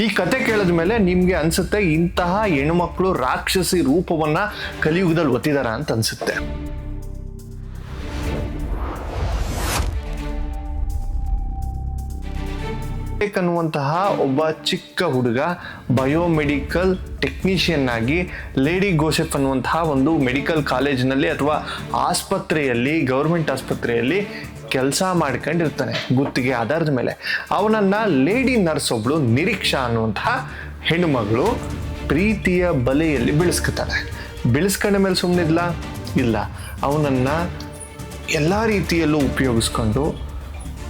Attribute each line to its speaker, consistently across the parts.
Speaker 1: ಈ ಕತೆ ಕೇಳಿದ ಮೇಲೆ ನಿಮಗೆ ಅನ್ಸುತ್ತೆ ಇಂತಹ ಹೆಣ್ಮಕ್ಳು ರಾಕ್ಷಸಿ ರೂಪವನ್ನ ಕಲಿಯುಗದಲ್ಲಿ ಒತ್ತಿದಾರ ಅಂತ ಅನ್ಸುತ್ತೆ. ಅನ್ನುವಂತಹ ಒಬ್ಬ ಚಿಕ್ಕ ಹುಡುಗ ಬಯೋಮೆಡಿಕಲ್ ಟೆಕ್ನಿಷಿಯನ್ ಆಗಿ ಲೇಡಿ ಗೋಸೆಫ್ ಅನ್ನುವಂತಹ ಒಂದು ಮೆಡಿಕಲ್ ಕಾಲೇಜಿನಲ್ಲಿ ಅಥವಾ ಆಸ್ಪತ್ರೆಯಲ್ಲಿ ಗೌರ್ಮೆಂಟ್ ಆಸ್ಪತ್ರೆಯಲ್ಲಿ ಕೆಲಸ ಮಾಡ್ಕೊಂಡಿರ್ತಾನೆ, ಗುತ್ತಿಗೆ ಆಧಾರದ ಮೇಲೆ. ಅವನನ್ನ ಲೇಡಿ ನರ್ಸ್ ಒಬ್ಳು ನಿರೀಕ್ಷಾ ಅನ್ನುವಂತಹ ಹೆಣ್ಣುಮಗಳು ಪ್ರೀತಿಯ ಬಲೆಯಲ್ಲಿ ಬೆಳೆಸ್ಕೊತಾನೆ ಬೆಳೆಸ್ಕೊಂಡ ಮೇಲೆ ಸುಮ್ಮನಿಲ್ಲ ಇಲ್ಲ. ಅವನನ್ನ ಎಲ್ಲ ರೀತಿಯಲ್ಲೂ ಉಪಯೋಗಿಸ್ಕೊಂಡು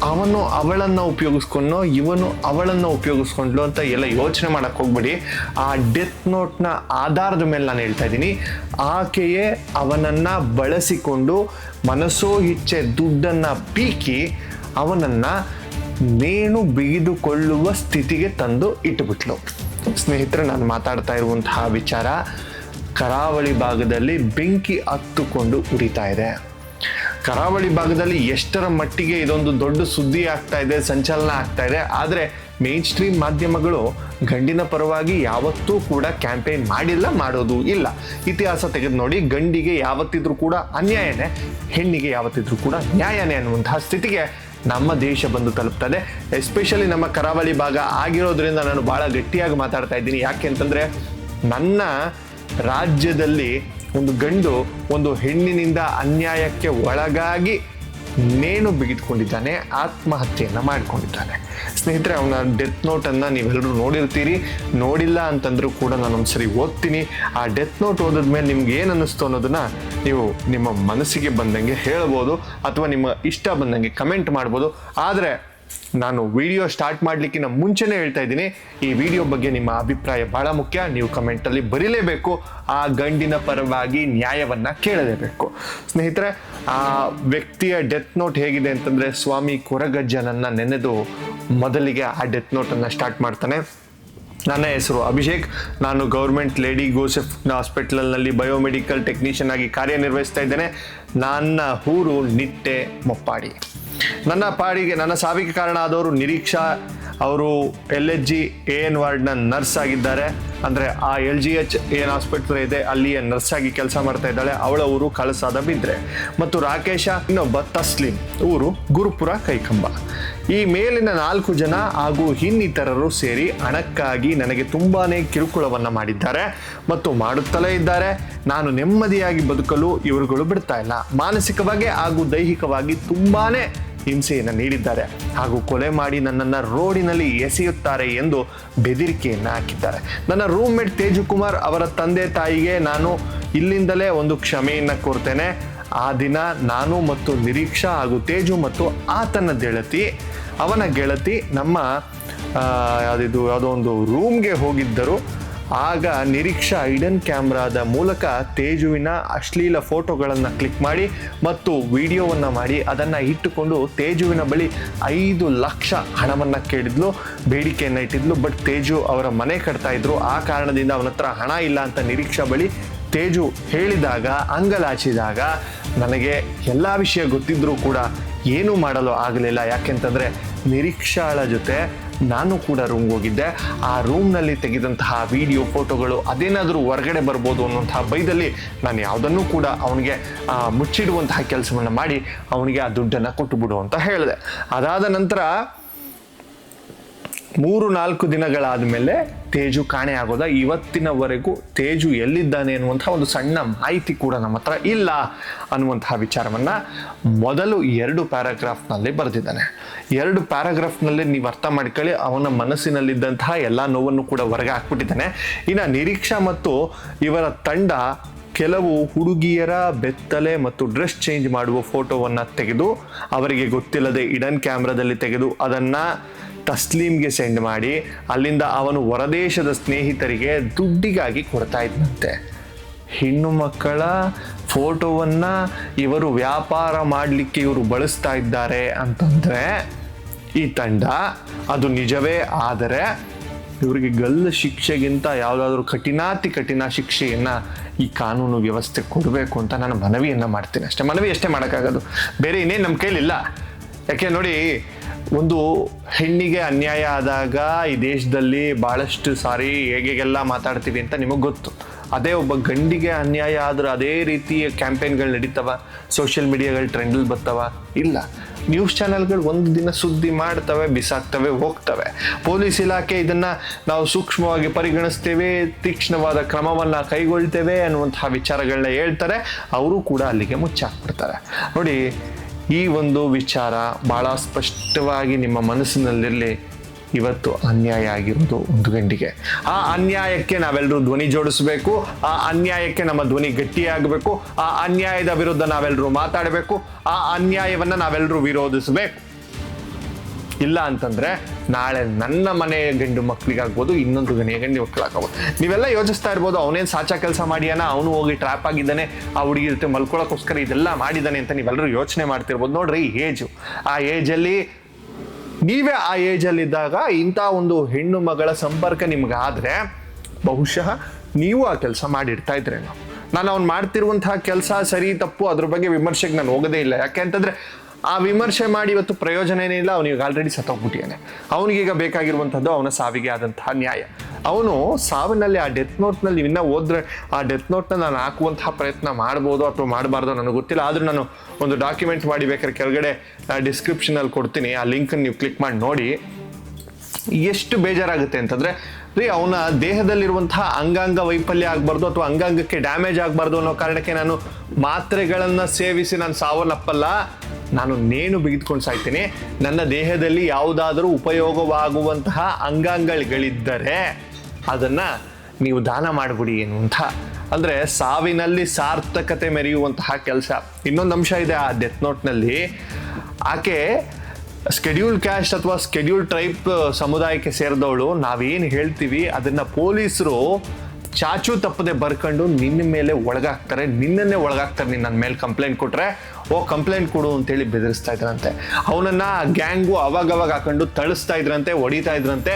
Speaker 1: ಅವನು ಅವಳನ್ನು ಉಪಯೋಗಿಸ್ಕೊಂಡು ಇವನು ಅವಳನ್ನು ಉಪಯೋಗಿಸ್ಕೊಂಡ್ಲು ಅಂತ ಎಲ್ಲ ಯೋಚನೆ ಮಾಡಕ್ ಹೋಗ್ಬೇಡಿ. ಆ ಡೆತ್ ನೋಟ್ನ ಆಧಾರದ ಮೇಲೆ ನಾನು ಹೇಳ್ತಾ ಇದ್ದೀನಿ. ಆಕೆಯೇ ಅವನನ್ನ ಬಳಸಿಕೊಂಡು ಮನಸ್ಸೋ ಇಚ್ಛೆ ದುಡ್ಡನ್ನ ಪೀಕಿ ಅವನನ್ನ ನೇಣು ಬಿಗಿದುಕೊಳ್ಳುವ ಸ್ಥಿತಿಗೆ ತಂದು ಇಟ್ಟುಬಿಟ್ಲು. ಸ್ನೇಹಿತರೆ, ನಾನು ಮಾತಾಡ್ತಾ ಇರುವಂತಹ ವಿಚಾರ ಕರಾವಳಿ ಭಾಗದಲ್ಲಿ ಬೆಂಕಿ ಹತ್ತುಕೊಂಡು ಉರಿತಾ ಇದೆ. ಕರಾವಳಿ ಭಾಗದಲ್ಲಿ ಎಷ್ಟರ ಮಟ್ಟಿಗೆ ಇದೊಂದು ದೊಡ್ಡ ಸುದ್ದಿ ಆಗ್ತಾ ಇದೆ, ಸಂಚಲನ ಆಗ್ತಾ ಇದೆ, ಆದರೆ ಮೇನ್ ಸ್ಟ್ರೀಮ್ ಮಾಧ್ಯಮಗಳು ಗಂಡಿನ ಪರವಾಗಿ ಯಾವತ್ತೂ ಕೂಡ ಕ್ಯಾಂಪೇನ್ ಮಾಡಿಲ್ಲ, ಮಾಡೋದು ಇಲ್ಲ. ಇತಿಹಾಸ ತೆಗೆದು ನೋಡಿ, ಗಂಡಿಗೆ ಯಾವತ್ತಿದ್ರೂ ಕೂಡ ಅನ್ಯಾಯನೇ, ಹೆಣ್ಣಿಗೆ ಯಾವತ್ತಿದ್ರೂ ಕೂಡ ನ್ಯಾಯನೇ ಅನ್ನುವಂತಹ ಸ್ಥಿತಿಗೆ ನಮ್ಮ ದೇಶ ಬಂದು ತಲುಪ್ತದೆ. ಎಸ್ಪೆಷಲಿ ನಮ್ಮ ಕರಾವಳಿ ಭಾಗ ಆಗಿರೋದ್ರಿಂದ ನಾನು ಬಹಳ ಗಟ್ಟಿಯಾಗಿ ಮಾತಾಡ್ತಾ ಇದ್ದೀನಿ. ಯಾಕೆ ಅಂತಂದ್ರೆ, ನನ್ನ ರಾಜ್ಯದಲ್ಲಿ ಒಂದು ಗಂಡು ಒಂದು ಹೆಣ್ಣಿನಿಂದ ಅನ್ಯಾಯಕ್ಕೆ ಒಳಗಾಗಿ ನೇಣು ಬಿಗಿದುಕೊಂಡಿದ್ದಾನೆ, ಆತ್ಮಹತ್ಯೆಯನ್ನು ಮಾಡಿಕೊಂಡಿದ್ದಾನೆ. ಸ್ನೇಹಿತರೆ, ಅವನ ಡೆತ್ ನೋಟನ್ನು ನೀವೆಲ್ಲರೂ ನೋಡಿರ್ತೀರಿ. ನೋಡಿಲ್ಲ ಅಂತಂದರೂ ಕೂಡ ನಾನು ಒಂದ್ಸರಿ ಓದ್ತೀನಿ. ಆ ಡೆತ್ ನೋಟ್ ಓದಿದ ಮೇಲೆ ನಿಮ್ಗೆ ಏನು ಅನ್ನಿಸ್ತು ಅನ್ನೋದನ್ನು ನೀವು ನಿಮ್ಮ ಮನಸ್ಸಿಗೆ ಬಂದಂಗೆ ಹೇಳ್ಬೋದು, ಅಥವಾ ನಿಮ್ಮ ಇಷ್ಟ ಬಂದಂಗೆ ಕಮೆಂಟ್ ಮಾಡ್ಬೋದು. ಆದರೆ ನಾನು ವಿಡಿಯೋ ಸ್ಟಾರ್ಟ್ ಮಾಡಲಿಕ್ಕಿಂತ ಮುಂಚೆನೇ ಹೇಳ್ತಾ ಇದ್ದೀನಿ. ಈ ವಿಡಿಯೋ ಬಗ್ಗೆ ನಿಮ್ಮ ಅಭಿಪ್ರಾಯ ಬಹಳ ಮುಖ್ಯ. ನೀವು ಕಮೆಂಟಲ್ಲಿ ಬರೀಲೇಬೇಕು. ಆ ಗಂಡಿನ ಪರವಾಗಿ ನ್ಯಾಯವನ್ನ ಕೇಳಲೇಬೇಕು. ಸ್ನೇಹಿತರೆ, ಆ ವ್ಯಕ್ತಿಯ ಡೆತ್ ನೋಟ್ ಹೇಗಿದೆ ಅಂತಂದ್ರೆ ಸ್ವಾಮಿ ಕೊರಗಜ್ಜನನ್ನ ನೆನೆದು ಮೊದಲಿಗೆ ಆ ಡೆತ್ ನೋಟನ್ನು ಸ್ಟಾರ್ಟ್ ಮಾಡ್ತಾನೆ. ನನ್ನ ಹೆಸರು ಅಭಿಷೇಕ್. ನಾನು ಗೌರ್ಮೆಂಟ್ ಲೇಡಿ ಗೋಸೆಫ್ ಹಾಸ್ಪಿಟಲ್ನಲ್ಲಿ ಬಯೋಮೆಡಿಕಲ್ ಟೆಕ್ನಿಷಿಯನ್ ಆಗಿ ಕಾರ್ಯನಿರ್ವಹಿಸ್ತಾ ಇದ್ದೇನೆ. ನನ್ನ ಊರು ನಿಟ್ಟೆ ಮೊಪ್ಪಾಡಿ. ನನ್ನ ಪಾಡಿಗೆ, ನನ್ನ ಸಾವಿಗೆ ಕಾರಣ ಆದವರು ನಿರೀಕ್ಷಾ. ಅವರು L H G A N ವಾರ್ಡ್ನ ನರ್ಸ್ ಆಗಿದ್ದಾರೆ. ಅಂದರೆ ಆ ಎಲ್ ಜಿ ಎಚ್ ಏನು ಆಸ್ಪತ್ರೆ ಇದೆ, ಅಲ್ಲಿಯ ನರ್ಸ್ ಆಗಿ ಕೆಲಸ ಮಾಡ್ತಾ ಇದ್ದಾಳೆ. ಅವಳ ಊರು ಕಳಸಾದ ಬಿದ್ರೆ. ಮತ್ತು ರಾಕೇಶ, ಇನ್ನೊಬ್ಬ ತಸ್ಲಿಂ, ಊರು ಗುರುಪುರ, ಕೈಕಂಬ. ಈ ಮೇಲಿನ ನಾಲ್ಕು ಜನ ಹಾಗೂ ಇನ್ನಿತರರು ಸೇರಿ ಹಣಕ್ಕಾಗಿ ನನಗೆ ತುಂಬಾನೇ ಕಿರುಕುಳವನ್ನು ಮಾಡಿದ್ದಾರೆ ಮತ್ತು ಮಾಡುತ್ತಲೇ ಇದ್ದಾರೆ. ನಾನು ನೆಮ್ಮದಿಯಾಗಿ ಬದುಕಲು ಇವರುಗಳು ಬಿಡ್ತಾ ಇಲ್ಲ. ಮಾನಸಿಕವಾಗಿ ಹಾಗೂ ದೈಹಿಕವಾಗಿ ತುಂಬಾನೇ ಹಿಂಸೆಯನ್ನು ನೀಡಿದ್ದಾರೆ ಹಾಗೂ ಕೊಲೆ ಮಾಡಿ ನನ್ನನ್ನು ರೋಡಿನಲ್ಲಿ ಎಸೆಯುತ್ತಾರೆ ಎಂದು ಬೆದರಿಕೆಯನ್ನು ಹಾಕಿದ್ದಾರೆ. ನನ್ನ ರೂಮ್ಮೇಟ್ ತೇಜುಕುಮಾರ್ ಅವರ ತಂದೆ ತಾಯಿಗೆ ನಾನು ಇಲ್ಲಿಂದಲೇ ಒಂದು ಕ್ಷಮೆಯನ್ನು ಕೋರ್ತೇನೆ. ಆ ದಿನ ನಾನು ಮತ್ತು ನಿರೀಕ್ಷಾ ಹಾಗೂ ತೇಜು ಮತ್ತು ಆತನ ಗೆಳತಿ, ಅವನ ಗೆಳತಿ ನಮ್ಮ ಯಾವ್ದಿದು, ಯಾವುದೋ ಒಂದು ರೂಮ್ಗೆ ಹೋಗಿದ್ದರು. ಆಗ ನಿರೀಕ್ಷಾ ಐಡನ್ ಕ್ಯಾಮ್ರಾದ ಮೂಲಕ ತೇಜುವಿನ ಅಶ್ಲೀಲ ಫೋಟೋಗಳನ್ನು ಕ್ಲಿಕ್ ಮಾಡಿ ಮತ್ತು ವಿಡಿಯೋವನ್ನು ಮಾಡಿ ಅದನ್ನು ಇಟ್ಟುಕೊಂಡು ತೇಜುವಿನ ಬಳಿ ಐದು ಲಕ್ಷ ಹಣವನ್ನು ಕೇಳಿದ್ಲು, ಬೇಡಿಕೆಯನ್ನು ಇಟ್ಟಿದ್ಲು. ಬಟ್ ತೇಜು ಅವರ ಮನೆ ಕಟ್ತಾ ಇದ್ರು. ಆ ಕಾರಣದಿಂದ ಅವನ ಹತ್ರ ಹಣ ಇಲ್ಲ ಅಂತ ನಿರೀಕ್ಷಾ ಬಳಿ ತೇಜು ಹೇಳಿದಾಗ ಅಂಗಲಾಚಿದಾಗ ನನಗೆ ಎಲ್ಲ ವಿಷಯ ಗೊತ್ತಿದ್ರೂ ಕೂಡ ಏನೂ ಮಾಡಲು ಆಗಲಿಲ್ಲ. ಯಾಕೆಂತಂದರೆ ನಿರೀಕ್ಷಾಳ ಜೊತೆ ನಾನು ಕೂಡ ರೂಮ್ಗೆ ಹೋಗಿದ್ದೆ. ಆ ರೂಮ್ನಲ್ಲಿ ತೆಗೆದಂತಹ ವಿಡಿಯೋ ಫೋಟೋಗಳು ಅದೇನಾದರೂ ಹೊರಗಡೆ ಬರ್ಬೋದು ಅನ್ನುವಂತಹ ಭಯದಲ್ಲಿ ನಾನು ಯಾವುದನ್ನು ಕೂಡ ಅವನಿಗೆ ಮುಚ್ಚಿಡುವಂತಹ ಕೆಲಸವನ್ನು ಮಾಡಿ ಅವನಿಗೆ ಆ ದುಡ್ಡನ್ನು ಕೊಟ್ಟು ಬಿಡು ಅಂತ ಹೇಳಿದೆ. ಅದಾದ ನಂತರ ಮೂರು ನಾಲ್ಕು ದಿನಗಳಾದ ಮೇಲೆ ತೇಜು ಕಾಣೆ ಆಗೋದ? ಇವತ್ತಿನವರೆಗೂ ತೇಜು ಎಲ್ಲಿದ್ದಾನೆ ಅನ್ನುವಂತಹ ಒಂದು ಸಣ್ಣ ಮಾಹಿತಿ ಕೂಡ ನಮ್ಮ ಹತ್ರ ಇಲ್ಲ ಅನ್ನುವಂತಹ ವಿಚಾರವನ್ನ ಮೊದಲು ಎರಡು ಪ್ಯಾರಾಗ್ರಾಫ್ನಲ್ಲಿ ಬರೆದಿದ್ದಾನೆ. ಎರಡು ಪ್ಯಾರಾಗ್ರಾಫ್ನಲ್ಲಿ ನೀವು ಅರ್ಥ ಮಾಡ್ಕೊಳ್ಳಿ, ಅವನ ಮನಸ್ಸಿನಲ್ಲಿದ್ದಂತಹ ಎಲ್ಲ ನೋವನ್ನು ಕೂಡ ಹೊರಗೆ ಹಾಕ್ಬಿಟ್ಟಿದ್ದಾನೆ. ಇನ್ನು ನಿರೀಕ್ಷಾ ಮತ್ತು ಇವರ ತಂಡ ಕೆಲವು ಹುಡುಗಿಯರ ಬೆತ್ತಲೆ ಮತ್ತು ಡ್ರೆಸ್ ಚೇಂಜ್ ಮಾಡುವ ಫೋಟೋವನ್ನು ತೆಗೆದು, ಅವರಿಗೆ ಗೊತ್ತಿಲ್ಲದೆ ಇಡನ್ ಕ್ಯಾಮ್ರಾದಲ್ಲಿ ತೆಗೆದು ಅದನ್ನು ತಸ್ಲೀಮ್ಗೆ ಸೆಂಡ್ ಮಾಡಿ, ಅಲ್ಲಿಂದ ಅವನು ಹೊರದೇಶದ ಸ್ನೇಹಿತರಿಗೆ ದುಡ್ಡಿಗಾಗಿ ಕೊಡ್ತಾ ಇದ್ದಂತೆ ಹೆಣ್ಣು ಮಕ್ಕಳ ಫೋಟೋವನ್ನು ಇವರು ವ್ಯಾಪಾರ ಮಾಡಲಿಕ್ಕೆ ಇವರು ಬಳಸ್ತಾ ಇದ್ದಾರೆ ಅಂತಂದರೆ, ಈ ತಂಡ ಅದು ನಿಜವೇ ಆದರೆ ಇವರಿಗೆ ಗಲ್ಲು ಶಿಕ್ಷೆಗಿಂತ ಯಾವುದಾದ್ರೂ ಕಠಿಣಾತಿ ಕಠಿಣ ಶಿಕ್ಷೆಯನ್ನು ಈ ಕಾನೂನು ವ್ಯವಸ್ಥೆ ಕೊಡಬೇಕು ಅಂತ ನಾನು ಮನವಿಯನ್ನು ಮಾಡ್ತೀನಿ ಅಷ್ಟೇ. ಮನವಿ ಅಷ್ಟೇ ಮಾಡೋಕ್ಕಾಗೋದು. ಬೇರೆ ಇನ್ನೇನು ನಮ್ಮ ಕೈಲಿಲ್ಲ. ಯಾಕೆ ನೋಡಿ ಒಂದು ಹೆಣ್ಣಿಗೆ ಅನ್ಯಾಯ ಆದಾಗ ಈ ದೇಶದಲ್ಲಿ ಬಹಳಷ್ಟು ಸಾರಿ ಹೇಗೆಲ್ಲ ಮಾತಾಡ್ತೀವಿ ಅಂತ ನಿಮಗೆ ಗೊತ್ತು. ಅದೇ ಒಬ್ಬ ಗಂಡಿಗೆ ಅನ್ಯಾಯ ಆದ್ರೆ ಅದೇ ರೀತಿಯ ಕ್ಯಾಂಪೇನ್ಗಳು ನಡೀತವ ಸೋಷಿಯಲ್ ಮೀಡಿಯಾಗಳು ಟ್ರೆಂಡಲ್ಲಿ ಬರ್ತಾವ ಇಲ್ಲ. ನ್ಯೂಸ್ ಚಾನೆಲ್ಗಳು ಒಂದು ದಿನ ಸುದ್ದಿ ಮಾಡ್ತವೆ, ಬಿಸಾಕ್ತವೆ, ಹೋಗ್ತವೆ. ಪೊಲೀಸ್ ಇಲಾಖೆ ಇದನ್ನು ನಾವು ಸೂಕ್ಷ್ಮವಾಗಿ ಪರಿಗಣಿಸ್ತೇವೆ, ತೀಕ್ಷ್ಣವಾದ ಕ್ರಮವನ್ನು ಕೈಗೊಳ್ತೇವೆ ಅನ್ನುವಂತಹ ವಿಚಾರಗಳನ್ನ ಹೇಳ್ತಾರೆ. ಅವರು ಕೂಡ ಅಲ್ಲಿಗೆ ಮುಚ್ಚಾಕ್ಬಿಡ್ತಾರೆ. ನೋಡಿ ಈ ಒಂದು ವಿಚಾರ ಬಹಳ ಸ್ಪಷ್ಟವಾಗಿ ನಿಮ್ಮ ಮನಸ್ಸಿನಲ್ಲಿರಲಿ ಇವತ್ತು ಅನ್ಯಾಯ ಆಗಿರೋದು ಒಂದು ಗಂಡಿಗೆ. ಆ ಅನ್ಯಾಯಕ್ಕೆ ನಾವೆಲ್ಲರೂ ಧ್ವನಿ ಜೋಡಿಸಬೇಕು, ಆ ಅನ್ಯಾಯಕ್ಕೆ ನಮ್ಮ ಧ್ವನಿ ಗಟ್ಟಿಯಾಗಬೇಕು, ಆ ಅನ್ಯಾಯದ ವಿರುದ್ಧ ನಾವೆಲ್ಲರೂ ಮಾತಾಡಬೇಕು, ಆ ಅನ್ಯಾಯವನ್ನು ನಾವೆಲ್ಲರೂ ವಿರೋಧಿಸಬೇಕು. ಇಲ್ಲ ಅಂತಂದ್ರೆ ನಾಳೆ ನನ್ನ ಮನೆ ಗಂಡು ಮಕ್ಕಳಿಗಾಗ್ಬೋದು ಇನ್ನೊಂದು ಗಣಿಯ ಗಂಡು ಮಕ್ಕಳಾಗ್ಬೋದು ನೀವೆಲ್ಲ ಯೋಚಿಸ್ತಾ ಇರ್ಬೋದು, ಅವನೇನು ಸಾಚಾ ಕೆಲಸ ಮಾಡಿಯಾನ, ಅವನು ಹೋಗಿ ಟ್ರ್ಯಾಪ್ ಆಗಿದ್ದಾನೆ, ಆ ಹುಡುಗಿ ಜೊತೆ ಮಲ್ಕೊಳ್ಳೋಕ್ಕೋಸ್ಕರ ಇದೆಲ್ಲ ಮಾಡಿದ್ದಾನೆ ಅಂತ ನೀವೆಲ್ಲರೂ ಯೋಚನೆ ಮಾಡ್ತಿರ್ಬೋದು. ನೋಡ್ರಿ ಏಜು ಆ ಏಜಲ್ಲಿ ನೀವೇ ಆ ಏಜಲ್ಲಿದ್ದಾಗ ಇಂಥ ಒಂದು ಹೆಣ್ಣು ಮಗಳ ಸಂಪರ್ಕ ನಿಮ್ಗಾದ್ರೆ, ಬಹುಶಃ ನೀವು ಆ ಕೆಲಸ ಮಾಡಿರ್ತಾ ಇದ್ರೇನೋ. ನಾನು ಅವ್ನು ಮಾಡ್ತಿರುವಂತಹ ಕೆಲಸ ಸರಿ, ತಪ್ಪು, ಅದ್ರ ಬಗ್ಗೆ ವಿಮರ್ಶೆಗೆ ನಾನು ಹೋಗೋದೇ ಇಲ್ಲ. ಯಾಕೆ ಅಂತಂದ್ರೆ ಆ ವಿಮರ್ಶೆ ಮಾಡಿ ಇವತ್ತು ಪ್ರಯೋಜನ ಏನಿಲ್ಲ ಅವನಿಗೆ ಆಲ್ರೆಡಿ ಸತ್ತೋಗ್ಬಿಟ್ಟಿಯಾನೆ ಅವನಿಗೀಗ ಬೇಕಾಗಿರುವಂಥದ್ದು ಅವನ ಸಾವಿಗೆ ಆದಂತಹ ನ್ಯಾಯ. ಅವನು ಸಾವಿನಲ್ಲಿ ಆ ಡೆತ್ ನೋಟ್ನಲ್ಲಿ ಇನ್ನೂ ಹೋದ್ರೆ ಆ ಡೆತ್ ನೋಟ್ನ ನಾನು ಹಾಕುವಂತಹ ಪ್ರಯತ್ನ ಮಾಡ್ಬೋದು ಅಥವಾ ಮಾಡಬಾರ್ದು ನನಗೆ ಗೊತ್ತಿಲ್ಲ. ಆದರೂ ನಾನು ಒಂದು ಡಾಕ್ಯುಮೆಂಟ್ ಮಾಡಿ ಬೇಕಾದ್ರೆ ಕೆಳಗಡೆ ಡಿಸ್ಕ್ರಿಪ್ಷನಲ್ಲಿ ಕೊಡ್ತೀನಿ. ಆ ಲಿಂಕನ್ನು ನೀವು ಕ್ಲಿಕ್ ಮಾಡಿ ನೋಡಿ. ಎಷ್ಟು ಬೇಜಾರಾಗುತ್ತೆ ಅಂತಂದ್ರೆ, ರೀ, ಅವನ ದೇಹದಲ್ಲಿರುವಂತಹ ಅಂಗಾಂಗ ವೈಫಲ್ಯ ಆಗಬಾರ್ದು ಅಥವಾ ಅಂಗಾಂಗಕ್ಕೆ ಡ್ಯಾಮೇಜ್ ಆಗಬಾರ್ದು ಅನ್ನೋ ಕಾರಣಕ್ಕೆ ನಾನು ಮಾತ್ರೆಗಳನ್ನು ಸೇವಿಸಿ ನಾನು ಸಾವನ್ನಪ್ಪಲ್ಲ. ನಾನು ನೇಣು ಬಿಗಿದ್ಕೊಂಡು ಸಾಯ್ತೀನಿ. ನನ್ನ ದೇಹದಲ್ಲಿ ಯಾವುದಾದರೂ ಉಪಯೋಗವಾಗುವಂತಹ ಅಂಗಾಂಗಗಳಿದ್ದರೆ ಅದನ್ನು ನೀವು ದಾನ ಮಾಡಿಬಿಡಿ ಅಂತ. ಅಂದರೆ ಸಾವಿನಲ್ಲಿ ಸಾರ್ಥಕತೆ ಮೆರೆಯುವಂತಹ ಕೆಲಸ. ಇನ್ನೊಂದು ಅಂಶ ಇದೆ ಆ ಡೆತ್ ನೋಟ್ನಲ್ಲಿ ಆಕೆ ಸ್ಕೆಡ್ಯೂಲ್ ಕ್ಯಾಸ್ಟ್ ಅಥವಾ ಸ್ಕೆಡ್ಯೂಲ್ ಟ್ರೈಪ್ ಸಮುದಾಯಕ್ಕೆ ಸೇರಿದವಳು. ನಾವೇನು ಹೇಳ್ತೀವಿ? ಅದನ್ನು ಪೊಲೀಸರು ಚಾಚು ತಪ್ಪದೆ ಬರ್ಕೊಂಡು ನಿನ್ನ ಮೇಲೆ ಒಳಗಾಗ್ತಾರೆ, ನಿನ್ನನ್ನೇ ಒಳಗಾಗ್ತಾರೆ ನೀನು ನನ್ನ ಮೇಲೆ ಕಂಪ್ಲೇಂಟ್ ಕೊಟ್ರೆ, ಓ ಕಂಪ್ಲೇಂಟ್ ಕೊಡು ಅಂತೇಳಿ ಬೆದರಿಸ್ತಾ ಇದ್ರಂತೆ. ಅವನನ್ನ ಗ್ಯಾಂಗು ಅವಾಗವಾಗ ಹಾಕೊಂಡು ತಳಿಸ್ತಾ ಇದ್ರಂತೆ, ಹೊಡಿತಾ ಇದ್ರಂತೆ.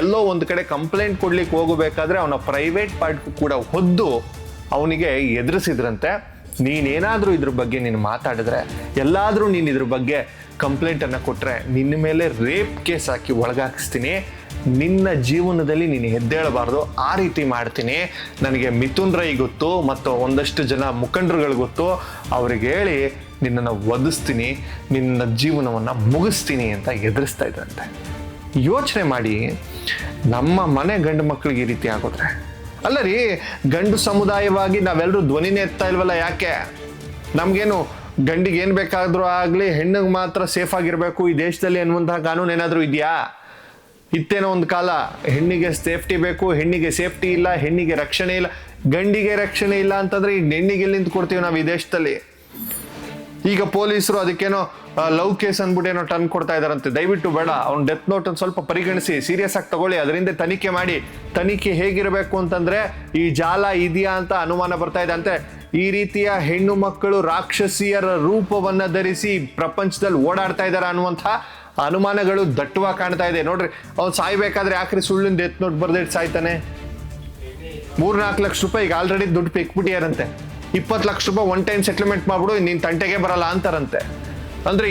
Speaker 1: ಎಲ್ಲೋ ಒಂದು ಕಡೆ ಕಂಪ್ಲೇಂಟ್ ಕೊಡ್ಲಿಕ್ಕೆ ಹೋಗಬೇಕಾದ್ರೆ ಅವನ ಪ್ರೈವೇಟ್ ಪಾರ್ಟ್ ಕೂಡ ಹೊದ್ದು ಅವನಿಗೆ ಎದುರಿಸಿದ್ರಂತೆ. ನೀನೇನಾದರೂ ಇದ್ರ ಬಗ್ಗೆ ನೀನು ಮಾತಾಡಿದ್ರೆ, ಎಲ್ಲಾದರೂ ನೀನು ಇದ್ರ ಬಗ್ಗೆ ಕಂಪ್ಲೇಂಟನ್ನು ಕೊಟ್ಟರೆ ನಿನ್ನ ಮೇಲೆ ರೇಪ್ ಕೇಸ್ ಹಾಕಿ ಒಳಗಾಕಿಸ್ತೀನಿ ನಿನ್ನ ಜೀವನದಲ್ಲಿ ನೀನು ಎದ್ದೇಳಬಾರ್ದು. ಆ ರೀತಿ ಮಾಡ್ತೀನಿ. ನನಗೆ ಮಿಥುನ್ ರೈ ಗೊತ್ತು ಮತ್ತು ಒಂದಷ್ಟು ಜನ ಮುಖಂಡರುಗಳು ಗೊತ್ತು. ಅವ್ರಿಗೆ ಹೇಳಿ ನಿನ್ನನ್ನು ಒದಿಸ್ತೀನಿ ನಿನ್ನ ಜೀವನವನ್ನು ಮುಗಿಸ್ತೀನಿ ಅಂತ ಎದುರಿಸ್ತಾ ಇದ್ರಂತೆ. ಯೋಚನೆ ಮಾಡಿ, ನಮ್ಮ ಮನೆ ಗಂಡು ಮಕ್ಕಳಿಗೆ ಈ ರೀತಿ ಆಗೋದ್ರೆ ಅಲ್ಲ ರೀ, ಗಂಡು ಸಮುದಾಯವಾಗಿ ನಾವೆಲ್ಲರೂ ಧ್ವನಿನೇ ಎತ್ತಾ ಇಲ್ವಲ್ಲ ಯಾಕೆ? ನಮಗೇನು ಗಂಡಿಗೆ ಏನು ಬೇಕಾದರೂ ಆಗಲಿ, ಹೆಣ್ಣಿಗೆ ಮಾತ್ರ ಸೇಫ್ ಆಗಿರಬೇಕು, ಈ ದೇಶದಲ್ಲಿ ಅನ್ನುವಂತಹ ಕಾನೂನು ಏನಾದರೂ ಇದೆಯಾ? ಇತ್ತೇನೋ ಒಂದು ಕಾಲ ಹೆಣ್ಣಿಗೆ ಸೇಫ್ಟಿ ಬೇಕು, ಹೆಣ್ಣಿಗೆ ಸೇಫ್ಟಿ ಇಲ್ಲ, ಹೆಣ್ಣಿಗೆ ರಕ್ಷಣೆ ಇಲ್ಲ. ಗಂಡಿಗೆ ರಕ್ಷಣೆ ಇಲ್ಲ ಅಂತಂದ್ರೆ ಈ ಹೆಣ್ಣಿಗೆ ನಿಂತು ಕೊಡ್ತೀವಿ ನಾವು ಈ ದೇಶದಲ್ಲಿ? ಈಗ ಪೊಲೀಸರು ಅದಕ್ಕೇನೋ ಲವ್ ಕೇಸ್ ಅಂದ್ಬಿಟ್ಟು ಏನೋ ಟರ್ನ್ ಕೊಡ್ತಾ ಇದಾರಂತೆ. ದಯವಿಟ್ಟು ಬೇಡ, ಅವ್ನ ಡೆತ್ ನೋಟ್ ಒಂದು ಸ್ವಲ್ಪ ಪರಿಗಣಿಸಿ ಸೀರಿಯಸ್ ಆಗಿ ತಗೊಳ್ಳಿ. ಅದರಿಂದ ತನಿಖೆ ಮಾಡಿ. ತನಿಖೆ ಹೇಗಿರಬೇಕು ಅಂತಂದ್ರೆ, ಈ ಜಾಲ ಇದೆಯಾ ಅಂತ ಅನುಮಾನ ಬರ್ತಾ ಇದೆ ಅಂತೆ. ಈ ರೀತಿಯ ಹೆಣ್ಣು ಮಕ್ಕಳು ರಾಕ್ಷಸಿಯರ ರೂಪವನ್ನ ಧರಿಸಿ ಪ್ರಪಂಚದಲ್ಲಿ ಓಡಾಡ್ತಾ ಇದ್ದಾರೆ ಅನ್ನುವಂಥ ಅನುಮಾನಗಳು ದಟ್ಟವಾಗಿ ಕಾಣ್ತಾ ಇದೆ. ನೋಡ್ರಿ, ಅವ್ನು ಸಾಯ್ಬೇಕಾದ್ರೆ ಯಾಕ್ರಿ ಸುಳ್ಳಿಂದ ಎತ್ ನೋಟ್ ಬರ್ದಿಟ್ಟು ಸಾಯ್ತಾನೆ. ಮೂರ್ನಾಲ್ಕು ಲಕ್ಷ ರೂಪಾಯಿ ಈಗ ಆಲ್ರೆಡಿ ದುಡ್ಡು ಪಿಕ್ಬಿಟ್ಟಿಯಾರಂತೆ ಇಪ್ಪತ್ತು ಲಕ್ಷ ರೂಪಾಯಿ ಒನ್ ಟೈಮ್ ಸೆಟ್ಲ್ಮೆಂಟ್ ಮಾಡ್ಬಿಡು, ನೀನು ತಂಟೆಗೆ ಬರಲ್ಲ ಅಂತಾರಂತೆ. ಅಂದ್ರೆ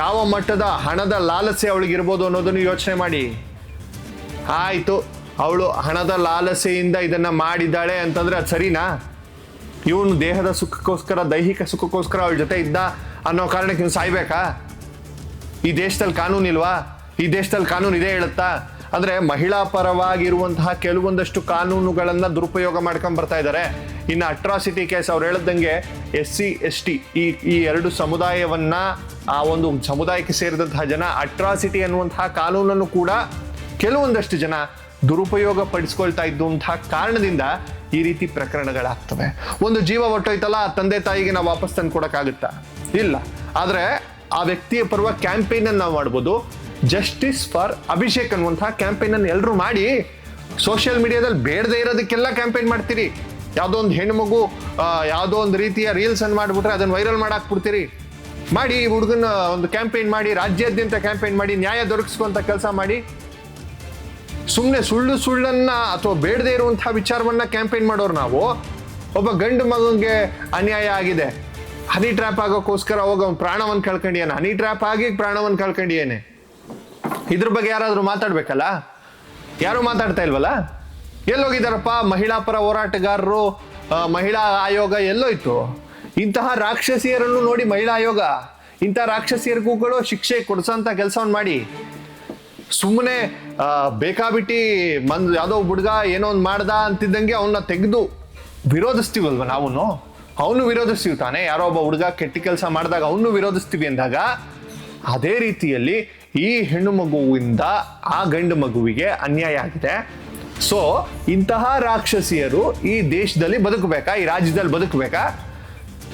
Speaker 1: ಯಾವ ಮಟ್ಟದ ಹಣದ ಲಾಲಸೆ ಅವಳಿಗೆ ಇರ್ಬೋದು ಅನ್ನೋದನ್ನು ಯೋಚನೆ ಮಾಡಿ. ಆಯ್ತು, ಅವಳು ಹಣದ ಲಾಲಸೆಯಿಂದ ಇದನ್ನ ಮಾಡಿದ್ದಾಳೆ ಅಂತಂದ್ರೆ ಅದು ಸರಿನಾ? ಇವನು ದೇಹದ ಸುಖಕ್ಕೋಸ್ಕರ, ದೈಹಿಕ ಸುಖಕ್ಕೋಸ್ಕರ ಅವಳ ಜೊತೆ ಇದ್ದ ಅನ್ನೋ ಕಾರಣಕ್ಕೆ ಇವನು ಸಾಯ್ಬೇಕಾ? ಈ ದೇಶದಲ್ಲಿ ಕಾನೂನು ಇಲ್ವಾ? ಈ ದೇಶದಲ್ಲಿ ಕಾನೂನು ಇದೇ ಹೇಳುತ್ತಾ? ಅಂದ್ರೆ ಮಹಿಳಾ ಪರವಾಗಿರುವಂತಹ ಕೆಲವೊಂದಷ್ಟು ಕಾನೂನುಗಳನ್ನ ದುರುಪಯೋಗ ಮಾಡ್ಕೊಂಡ್ ಬರ್ತಾ ಇದ್ದಾರೆ. ಇನ್ನು ಅಟ್ರಾಸಿಟಿ ಕೇಸ್ ಅವ್ರು ಹೇಳ್ದಂಗೆ ಎಸ್ ಸಿ, ಎಸ್ ಟಿ ಈ ಈ ಎರಡು ಸಮುದಾಯವನ್ನ, ಆ ಒಂದು ಸಮುದಾಯಕ್ಕೆ ಸೇರಿದಂತಹ ಜನ ಅಟ್ರಾಸಿಟಿ ಅನ್ನುವಂತಹ ಕಾನೂನನ್ನು ಕೂಡ ಕೆಲವೊಂದಷ್ಟು ಜನ ದುರುಪಯೋಗ ಪಡಿಸ್ಕೊಳ್ತಾ ಇದ್ದಂತಹ ಕಾರಣದಿಂದ ಈ ರೀತಿ ಪ್ರಕರಣಗಳಾಗ್ತವೆ. ಒಂದು ಜೀವ ಒಟ್ಟೋಯ್ತಲ್ಲ ತಂದೆ ತಾಯಿಗೆ ನಾವು ವಾಪಸ್ ತಂದು ಕೊಡಕ್ಕಾಗುತ್ತಾ ಇಲ್ಲ. ಆದ್ರೆ ಆ ವ್ಯಕ್ತಿಯ ಪರವ ಕ್ಯಾಂಪೇನ್ ಅನ್ನು ನಾವು ಮಾಡ್ಬೋದು. ಜಸ್ಟಿಸ್ ಫಾರ್ ಅಭಿಷೇಕ್ ಅನ್ನುವಂತಹ ಕ್ಯಾಂಪೇನ್ ಅನ್ನು ಎಲ್ಲರೂ ಮಾಡಿ ಸೋಷಿಯಲ್ ಮೀಡಿಯಾದಲ್ಲಿ ಬೇಡದೇ ಇರೋದಕ್ಕೆಲ್ಲ ಕ್ಯಾಂಪೇನ್ ಮಾಡ್ತೀರಿ. ಯಾವುದೋ ಒಂದು ಹೆಣ್ಮಗು ಮಗು ಯಾವುದೋ ಒಂದು ರೀತಿಯ ರೀಲ್ಸ್ ಅನ್ನು ಮಾಡಿಬಿಟ್ರೆ ಅದನ್ನು ವೈರಲ್ ಮಾಡಾಕ್ಬಿಡ್ತೀರಿ. ಮಾಡಿ ಈ ಹುಡುಗನ ಒಂದು ಕ್ಯಾಂಪೇನ್ ಮಾಡಿ, ರಾಜ್ಯಾದ್ಯಂತ ಕ್ಯಾಂಪೇನ್ ಮಾಡಿ, ನ್ಯಾಯ ದೊರಕಿಸುವಂತ ಕೆಲಸ ಮಾಡಿ. ಸುಮ್ಮನೆ ಸುಳ್ಳು ಸುಳ್ಳನ್ನ ಅಥವಾ ಬೇಡದೇ ಇರುವಂತಹ ವಿಚಾರವನ್ನ ಕ್ಯಾಂಪೇನ್ ಮಾಡೋರು ನಾವು. ಒಬ್ಬ ಗಂಡು ಮಗನಿಗೆ ಅನ್ಯಾಯ ಆಗಿದೆ. ಹನಿ ಟ್ರ್ಯಾಪ್ ಆಗೋಕ್ಕೋಸ್ಕರ ಅವಾಗ ಅವ್ನು ಪ್ರಾಣವನ್ನು ಕಳ್ಕೊಂಡಿಯಾನೆ? ಹನಿ ಟ್ರ್ಯಾಪ್ ಆಗಿ ಪ್ರಾಣವನ್ನು ಕಳ್ಕೊಂಡಿಯಾನೆ? ಇದ್ರ ಬಗ್ಗೆ ಯಾರಾದರೂ ಮಾತಾಡ್ಬೇಕಲ್ಲ? ಯಾರು ಮಾತಾಡ್ತಾ ಇಲ್ವಲ್ಲ? ಎಲ್ಲೋಗಿದ್ದಾರಪ್ಪ, ಮಹಿಳಾ ಪರ ಹೋರಾಟಗಾರರು ಮಹಿಳಾ ಆಯೋಗ ಎಲ್ಲೋಯ್ತು? ಇಂತಹ ರಾಕ್ಷಸಿಯರನ್ನು ನೋಡಿ ಮಹಿಳಾ ಆಯೋಗ ಇಂತಹ ರಾಕ್ಷಸಿಯರಿಗೂಗಳು ಶಿಕ್ಷೆ ಕೊಡಿಸೋಂಥ ಕೆಲಸವನ್ನು ಮಾಡಿ. ಸುಮ್ಮನೆ ಬೇಕಾಬಿಟ್ಟಿ ಮಂದ್ ಯಾವುದೋ ಹುಡುಗ ಏನೋ ಒಂದು ಮಾಡ್ದ ಅಂತಿದ್ದಂಗೆ ಅವನ್ನ ತೆಗೆದು ವಿರೋಧಿಸ್ತೀವಲ್ವ ನಾವು ಅವನು ವಿರೋಧಿಸ್ತೀವಿ ತಾನೆ? ಯಾರೋ ಒಬ್ಬ ಹುಡುಗ ಕೆಟ್ಟ ಕೆಲಸ ಮಾಡಿದಾಗ ಅವನು ವಿರೋಧಿಸ್ತೀವಿ ಅಂದಾಗ ಅದೇ ರೀತಿಯಲ್ಲಿ ಈ ಹೆಣ್ಣು ಮಗುವಿಂದ ಆ ಗಂಡು ಮಗುವಿಗೆ ಅನ್ಯಾಯ ಆಗಿದೆ. ಸೊ ಇಂತಹ ರಾಕ್ಷಸಿಯರು ಈ ದೇಶದಲ್ಲಿ ಬದುಕಬೇಕಾ? ಈ ರಾಜ್ಯದಲ್ಲಿ ಬದುಕಬೇಕಾ?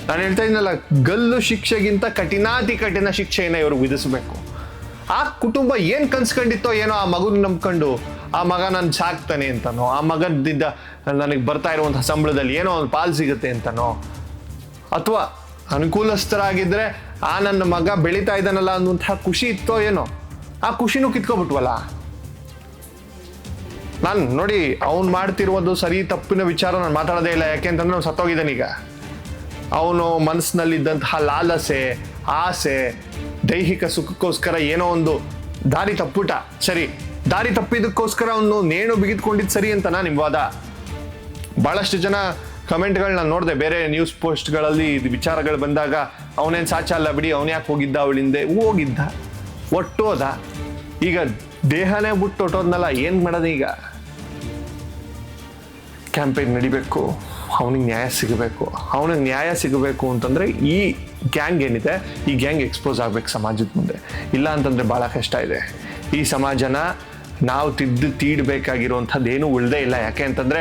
Speaker 1: ನಾನು ಹೇಳ್ತಾ ಇದ್ದೀನಲ್ಲ ಗಲ್ಲು ಶಿಕ್ಷೆಗಿಂತ ಕಠಿಣಾತಿ ಕಠಿಣ ಶಿಕ್ಷೆಯನ್ನು ಇವರು ವಿಧಿಸಬೇಕು. ಆ ಕುಟುಂಬ ಏನ್ ಕನ್ಸ್ಕೊಂಡಿತ್ತೋ ಏನೋ ಆ ಮಗುನ ನಂಬ್ಕೊಂಡು, ಆ ಮಗ ನನ್ ಸಾಕ್ತಾನೆ ಅಂತನೋ, ಆ ಮಗದಿಂದ ನನಗೆ ಬರ್ತಾ ಇರುವಂತಹ ಸಂಬಳದಲ್ಲಿ ಏನೋ ಒಂದು ಪಾಲ್ ಸಿಗುತ್ತೆ ಅಂತನೋ ಅಥವಾ ಅನುಕೂಲಸ್ಥರಾಗಿದ್ದರೆ ಆ ನನ್ನ ಮಗ ಬೆಳೀತಾ ಇದ್ದಾನಲ್ಲ ಅನ್ನುವಂತಹ ಖುಷಿ ಇತ್ತೋ ಏನೋ, ಆ ಖುಷಿನೂ ಕಿತ್ಕೊಬಿಟ್ವಲ್ಲ? ನಾನು ನೋಡಿ, ಅವ್ನು ಮಾಡ್ತಿರುವುದು ಸರಿ, ತಪ್ಪಿನ ವಿಚಾರ ನಾನು ಮಾತಾಡೋದೇ ಇಲ್ಲ ಯಾಕೆಂತಂದ್ರೆ ಅವ್ನು ಸತ್ತೋಗಿದ್ದಾನೀಗ ಅವನು ಮನಸ್ಸಿನಲ್ಲಿದ್ದಂತಹ ಲಾಲಸೆ, ಆಸೆ, ದೈಹಿಕ ಸುಖಕ್ಕೋಸ್ಕರ ಏನೋ ಒಂದು ದಾರಿ ತಪ್ಪುಟ ಸರಿ, ದಾರಿ ತಪ್ಪಿದ್ದಕ್ಕೋಸ್ಕರ ಅವನು ನೇಣು ಬಿಗಿದ್ಕೊಂಡಿದ್ದು ಸರಿ ಅಂತ ನಿಮ್ಮ ವಾದ ಭಾಳಷ್ಟು ಜನ ಕಮೆಂಟ್ಗಳನ್ನ ನೋಡಿದೆ, ಬೇರೆ ನ್ಯೂಸ್ ಪೋಸ್ಟ್ಗಳಲ್ಲಿ ಇದು ವಿಚಾರಗಳು ಬಂದಾಗ, ಅವನೇನು ಸಾಚ ಅಲ್ಲ ಬಿಡಿ, ಅವನು ಯಾಕೆ ಹೋಗಿದ್ದ ಅವಳಿಂದೆ ಹೋಗಿದ್ದ, ಒಟ್ಟೋದ. ಈಗ ದೇಹನೇ ಬಿಟ್ಟು ಹೊಟ್ಟೋದ್ನಲ್ಲ ಏನು ಮಾಡೋದು ಈಗ? ಕ್ಯಾಂಪೇನ್ ನಡಿಬೇಕು, ಅವನಿಗೆ ನ್ಯಾಯ ಸಿಗಬೇಕು. ಅವನಿಗೆ ನ್ಯಾಯ ಸಿಗಬೇಕು ಅಂತಂದರೆ ಈ ಗ್ಯಾಂಗ್ ಏನಿದೆ, ಈ ಗ್ಯಾಂಗ್ ಎಕ್ಸ್ಪೋಸ್ ಆಗ್ಬೇಕು ಸಮಾಜದ ಮುಂದೆ. ಇಲ್ಲ ಅಂತಂದರೆ ಭಾಳ ಕಷ್ಟ ಇದೆ. ಈ ಸಮಾಜನ ನಾವು ತಿದ್ದು ತೀಡಬೇಕಾಗಿರುವಂಥದ್ದು ಏನೂ ಉಳ್ದೇ ಇಲ್ಲ. ಯಾಕೆ ಅಂತಂದ್ರೆ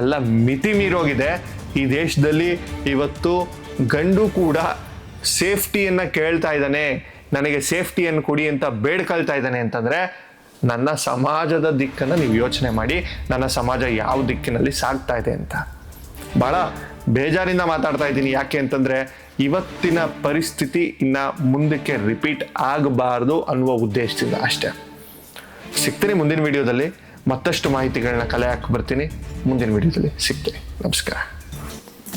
Speaker 1: ಎಲ್ಲ ಮಿತಿ ಮೀರೋಗಿದೆ. ಈ ದೇಶದಲ್ಲಿ ಇವತ್ತು ಗಂಡು ಕೂಡ ಸೇಫ್ಟಿಯನ್ನು ಕೇಳ್ತಾ ಇದ್ದಾನೆ. ನನಗೆ ಸೇಫ್ಟಿಯನ್ನು ಕೊಡಿ ಅಂತ ಬೇಡ್ಕೊಳ್ತಾ ಇದ್ದಾನೆ ಅಂತಂದರೆ ನನ್ನ ಸಮಾಜದ ದಿಕ್ಕನ್ನು ನೀವು ಯೋಚನೆ ಮಾಡಿ, ನನ್ನ ಸಮಾಜ ಯಾವ ದಿಕ್ಕಿನಲ್ಲಿ ಸಾಗ್ತಾ ಇದೆ ಅಂತ. ಭಾಳ ಬೇಜಾರಿಂದ ಮಾತಾಡ್ತಾ ಇದ್ದೀನಿ. ಯಾಕೆ ಅಂತಂದರೆ ಇವತ್ತಿನ ಪರಿಸ್ಥಿತಿ ಇನ್ನು ಮುಂದಕ್ಕೆ ರಿಪೀಟ್ ಆಗಬಾರ್ದು ಅನ್ನುವ ಉದ್ದೇಶದಿಂದ ಅಷ್ಟೇ. ಸಿಗ್ತೀನಿ ಮುಂದಿನ ವಿಡಿಯೋದಲ್ಲಿ ಮತ್ತಷ್ಟು ಮಾಹಿತಿಗಳನ್ನ ಕಲೆ ಹಾಕಿ ಬರ್ತೀನಿ. ಮುಂದಿನ ವಿಡಿಯೋದಲ್ಲಿ ಸಿಗ್ತೀನಿ. ನಮಸ್ಕಾರ.